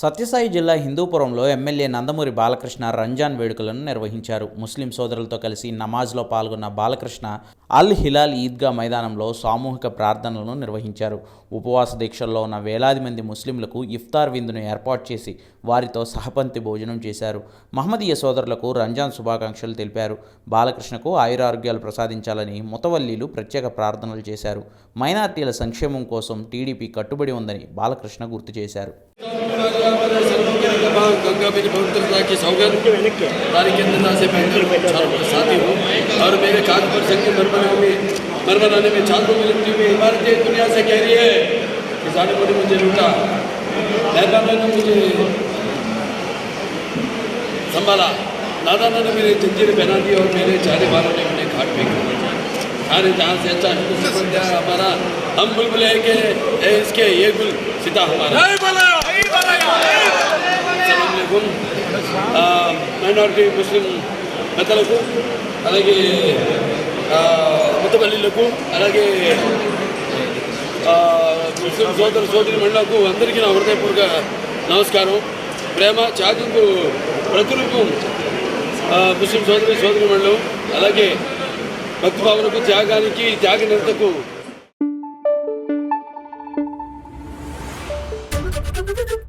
సత్యసాయి జిల్లా హిందూపురంలో ఎమ్మెల్యే నందమూరి బాలకృష్ణ రంజాన్ వేడుకలను నిర్వహించారు. ముస్లిం సోదరులతో కలిసి నమాజ్లో పాల్గొన్న బాలకృష్ణ అల్ హిలాల్ ఈద్గా మైదానంలో సామూహిక ప్రార్థనలను నిర్వహించారు. ఉపవాస దీక్షల్లో ఉన్న వేలాది మంది ముస్లింలకు ఇఫ్తార్ విందును ఏర్పాటు చేసి వారితో సహపంతి భోజనం చేశారు. మహమ్మదీయ సోదరులకు రంజాన్ శుభాకాంక్షలు తెలిపారు. బాలకృష్ణకు ఆయురారోగ్యాలు ప్రసాదించాలని ముతవల్లీలు ప్రత్యేక ప్రార్థనలు చేశారు. మైనార్టీల సంక్షేమం కోసం టీడీపీ కట్టుబడి ఉందని బాలకృష్ణ గుర్తు చేశారు. गंगा मेरी पवित्रता की सौगंध तारीख अंदर से मैं साथी हूँ और मेरे कान पर शक्ति मरमर में में चांदों में लिपटी हुई इमारत दुनिया से कह रही है कि सारे ने मुझे लूटा मेहरबान ने मुझे संभाला दादा ने मेरे जंजीर पहना दी और मेरे चारे वालों ने उन्हें घाट पे कर सारे जहाँ से अच्छा हमारा हम बुलबुल है कि इसके ये गुल सीता हमारा అస్సలాముఅలైకుం మైనారిటీ ముస్లిం పెద్దలకు అలాగే ఆ, ముత్తపల్లిలకు అలాగే ముస్లిం సోదర సోదరి మండలకు అందరికీ నా హృదయపూర్వక నమస్కారం. ప్రేమ త్యాగంకు ప్రతిరూపం ముస్లిం సోదరి సోదరి మండలం అలాగే భక్తిభావనకు త్యాగానికి త్యాగ నిరతకు Thank you.